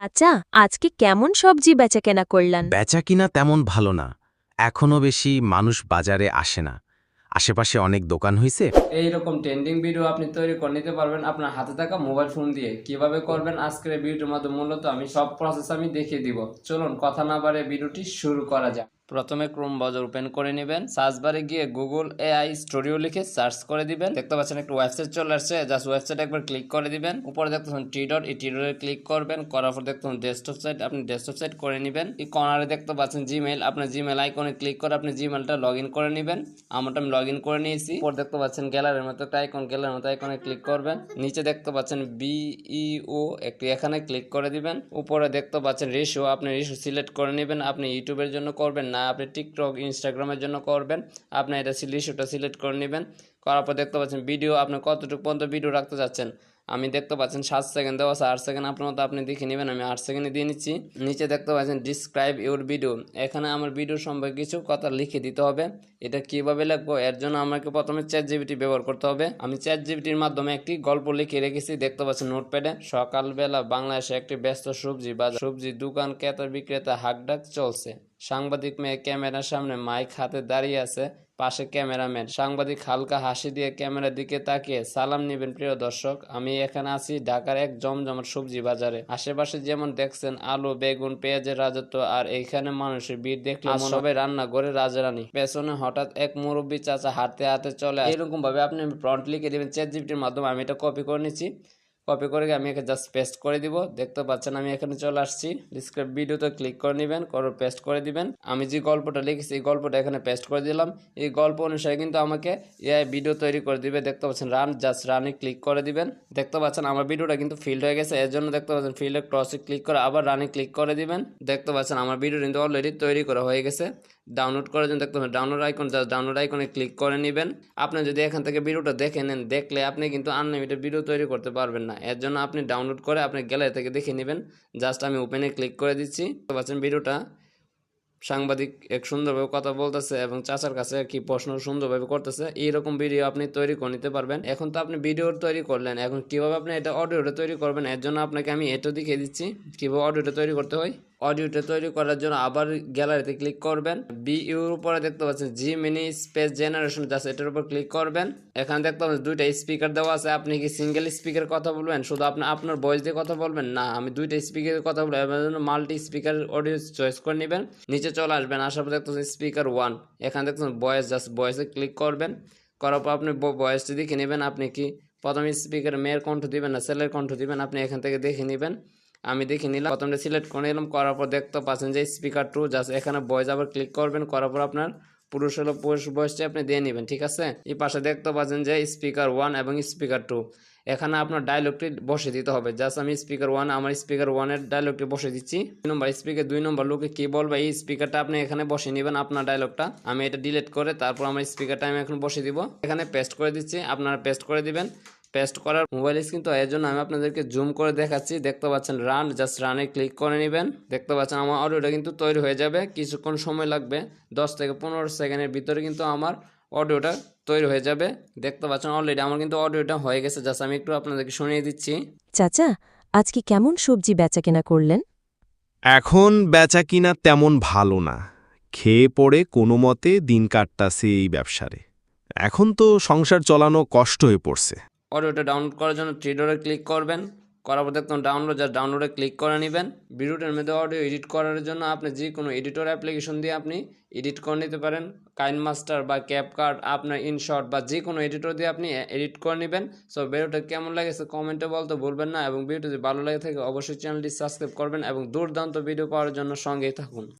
আচ্ছা আজকে কেমন সবজি বেচা কেনা করলেন? বেচা কিনা তেমন ভালো না। এখনও বেশি মানুষ বাজারে আসে না। আশেপাশে অনেক দোকান হয়েছে এইরকম ট্রেন্ডিং ভিডিও আপনি তৈরি করে নিতে পারবেন আপনার হাতে থাকা মোবাইল ফোন দিয়ে। কীভাবে করবেন? আজকের ভিডিওর মাধ্যমে মূলত আমি সব প্রসেস আমি দেখিয়ে দিব। চলুন কথা না বাড়ে ভিডিওটি শুরু করা যাক। প্রথমে ক্রোম ব্রাউজার ওপেন করে নেবেন। সার্চ বারে গিয়ে গুগল এআই স্টুডিও লিখে সার্চ করে দিবেন। দেখতে পাচ্ছেন একটা ওয়েবসাইট চলে আসছে। জাস্ট ওয়েবসাইট একবার ক্লিক করে দিবেন। উপরে দেখতে পাচ্ছেন টি ডট এই টি ডটে ক্লিক করবেন। করার পর দেখতে পাচ্ছেন ডেস্কটপ সাইট আপনি ডেস্কটপ সাইট করে নেবেন। এই কর্নারে দেখতে পাচ্ছেন জিমেল আপনার জিমেল আইকনে ক্লিক করে আপনি জিমেলটা লগ ইন করে নেবেন। আমারটা আমি লগ ইন করে নিয়েছি। উপর দেখতে পাচ্ছেন গ্যালারির মতো একটা আইকন গ্যালারির মতো আইকনে ক্লিক করবেন। নিচে দেখতে পাচ্ছেন বিইও একটি এখানে ক্লিক করে দিবেন। উপরে দেখতে পাচ্ছেন রেশিও আপনি রেশিও সিলেক্ট করে নেবেন। আপনি ইউটিউবের জন্য করবেন না আপনি টিকটক ইনস্টাগ্রামের জন্য করবেন। আপনি এটা রেশিওটা সিলেক্ট করে নেবেন। করার পর দেখতে পাচ্ছেন ভিডিও, আপনি কতটুকু পর্যন্ত ভিডিও রাখতে চাচ্ছেন? আমি দেখতে পাচ্ছেন সাত সেকেন্ড দেওয়া আছে আট সেকেন্ড আপনার মতো আপনি দেখে নেবেন, আমি আট সেকেন্ডে দিয়ে নিচ্ছি। নিচে দেখতে পাচ্ছেন ডিসক্রাইব ইউর ভিডিও এখানে আমার ভিডিও সম্পর্কে কিছু কথা লিখে দিতে হবে। এটা কীভাবে লিখব? এর জন্য আমাকে প্রথমে চ্যাট জিবিটি ব্যবহার করতে হবে। আমি চ্যাট জিবিটির মাধ্যমে একটি গল্প লিখে রেখেছি, দেখতে পাচ্ছেন নোটপ্যাডে। সকালবেলা বাংলাদেশে একটি ব্যস্ত সবজি বাজার, সবজি দোকান, ক্রেতা বিক্রেতা হাকডাক চলছে। সাংবাদিক মেয়ে ক্যামেরার সামনে মাইক হাতে দাঁড়িয়ে আছে। পাশে ক্যামেরাম্যান। সাংবাদিক হালকা হাসি দিয়ে ক্যামেরার দিকে তাকিয়ে সালাম নেবেন প্রিয় দর্শক আমি এখানে আছি ঢাকার এক জমজমাট সবজি বাজারে। আশেপাশে যেমন দেখছেন আলু বেগুন পেঁয়াজের রাজত্ব আর এইখানে মানুষের ভিড় দেখলে সবাই রান্না করে রাজারানি। পেছনে হঠাৎ এক মুরব্বী চাচা হাঁটতে হাঁটতে চলে এরকম ভাবে আপনি ফ্রন্ট লিখে দেবেন চ্যাট জিপিটির মাধ্যমে আমি এটা কপি করে নিচ্ছি। কপি করে আমি এখানে জাস্ট পেস্ট করে দিব। দেখতে পাচ্ছেন আমি এখানে চলে আসছি। ডিসক্রাইব ভিডিওতে ক্লিক করে নেবেন, করে পেস্ট করে দিবেন। আমি যে গল্পটা লিখেছি, এই গল্পটা এখানে পেস্ট করে দিলাম। এই গল্প অনুসারে কিন্তু আমাকে এআই ভিডিও তৈরি করে দিবে। দেখতে পাচ্ছেন রান জাস্ট রানে ক্লিক করে দিবেন। দেখতে পাচ্ছেন, আমার ভিডিওটা কিন্তু ফিল্ড হয়ে গেছে। এর জন্য দেখতে পাচ্ছেন ফিল্ডে ক্রসে ক্লিক করে আবার রানে ক্লিক করে দিবেন। দেখতে পাচ্ছেন, আমার ভিডিও কিন্তু অলরেডি তৈরি করা হয়ে গেছে। ডাউনলোড করার জন্য দেখতে পাবেন ডাউনলোড আইকন জাস্ট ডাউনলোড আইকনে ক্লিক করে নেবেন। আপনি যদি এখান থেকে ভিডিওটা দেখে নেন, দেখলে আপনি কিন্তু আনলিমিটেড ভিডিও তৈরি করতে পারবেন না। এর জন্য আপনি ডাউনলোড করে আপনি গ্যালারি থেকে দেখে নেবেন। জাস্ট আমি ওপেনে ক্লিক করে দিচ্ছি। তো পাচ্ছেন ভিডিওটা সাংবাদিক এক সুন্দরভাবে কথা বলতেছে এবং চাচার কাছে কি প্রশ্ন সুন্দরভাবে করতেছে। এইরকম ভিডিও আপনি তৈরি করে নিতে পারবেন। এখন তো আপনি ভিডিও তৈরি করলেন। এখন কীভাবে আপনি এটা অডিওটা তৈরি করবেন? এর জন্য আপনাকে আমি এটা দেখিয়ে দিচ্ছি। কীভাবে অডিওটা তৈরি করতে হয়? অডিওটা তৈরি করার জন্য আবার গ্যালারিতে ক্লিক করবেন। বি ইউর উপরে দেখতে পাচ্ছেন Gemini speech generation just এটার উপর ক্লিক করবেন। এখানে দেখতে পাচ্ছেন দুইটা স্পিকার দেওয়া আছে, আপনি কি সিঙ্গেল স্পিকার কথা বলবেন? শুধু আপনি, আপনার ভয়েস দিয়ে কথা বলবেন? না, আমি দুইটা স্পিকারের কথা বলব এর জন্য মাল্টি স্পিকার অডিও চয়েস করে নেবেন। নিচে চলে আসবেন, আসার পর দেখতে পাচ্ছেন স্পিকার ওয়ান এখানে দেখতেছেন ভয়েস জাস্ট ভয়েসে ক্লিক করবেন। করার পর আপনি ভয়েসটি দেখে নেবেন, আপনি কি প্রথম স্পিকার মেয়ের কণ্ঠ দিবেন না ছেলের কণ্ঠ দিবেন, আপনি এখান থেকে দেখে নেবেন। আমি দেখে নিলাম। প্রথমটা সিলেক্ট করে নিলাম, করার পর দেখতে পাচ্ছেন যে স্পিকার টু জাস্ট এখানে ভয়েস আবার ক্লিক করবেন, করার পর আপনার পুরুষ হলো পুরুষ ভয়েসটি আপনি দিয়ে নেবেন, ঠিক আছে? এই পাশে দেখতে পাচ্ছেন যে স্পিকার ওয়ান এবং স্পিকার টু এখানে আপনার ডায়লগটি বসে দিতে হবে। জাস্ট আমি স্পিকার ওয়ান আমার স্পিকার ওয়ানের ডায়লগটি বসে দিচ্ছি। দুই নম্বর স্পিকার দুই নম্বর লোকে কি বলবে? এই স্পিকারটা আপনি এখানে বসে নেবেন আপনার ডায়লগটা আমি এটা ডিলিট করে তারপর আমার স্পিকারটা আমি এখন বসে দিব। এখানে পেস্ট করে দিচ্ছি, আপনারা পেস্ট করে দিবেন। পেস্ট করার মোবাইল স্ক্রিন। তো এর জন্য আমি আপনাদেরকে জুম করে দেখাচ্ছি। দেখতে পাচ্ছেন রান জাস্ট রানে ক্লিক করে নেবেন। দেখতে পাচ্ছেন আমার অডিওটা কিন্তু তৈরি হয়ে যাবে। কিছুক্ষণ সময় লাগবে দশ থেকে পনেরো সেকেন্ডের ভিতরে কিন্তু আমার অডিওটা তৈরি হয়ে যাবে। দেখতে পাচ্ছেন অলরেডি আমার কিন্তু অডিওটা হয়ে গেছে। জাস্ট আমি একটু আপনাদেরকে শুনিয়ে দিচ্ছি। চাচা আজকে কেমন সবজি বেচা কেনা করলেন? এখন বেচা কিনা তেমন ভালো না। খেয়ে পড়ে কোনো মতে দিন কাটতাছে এই ব্যবসারে। এখন তো সংসার চলানো কষ্ট হয়ে পড়ছে। অডিওটা ডাউনলোড করার জন্য ট্রিডরে ক্লিক করবেন। করার পর দেখুন ডাউনলোড জাস্ট ডাউনলোডে ক্লিক করে নেবেন। ভিডিওটার মধ্যে অডিও এডিট করার জন্য আপনি যে কোনো এডিটর অ্যাপ্লিকেশন দিয়ে আপনি এডিট করে নিতে পারেন। কাইন মাস্টার বা ক্যাপকার্ট আপনার ইনশর্ট বা যে কোনো এডিটর দিয়ে আপনি এডিট করে নেবেন। সো ভিডিওটা কেমন লাগেছে কমেন্টে বলতে ভুলবেন না এবং ভিডিও যদি ভালো লাগে থাকে, অবশ্যই চ্যানেলটি সাবস্ক্রাইব করবেন এবং দুর্দান্ত ভিডিও পাওয়ার জন্য সঙ্গেই থাকুন।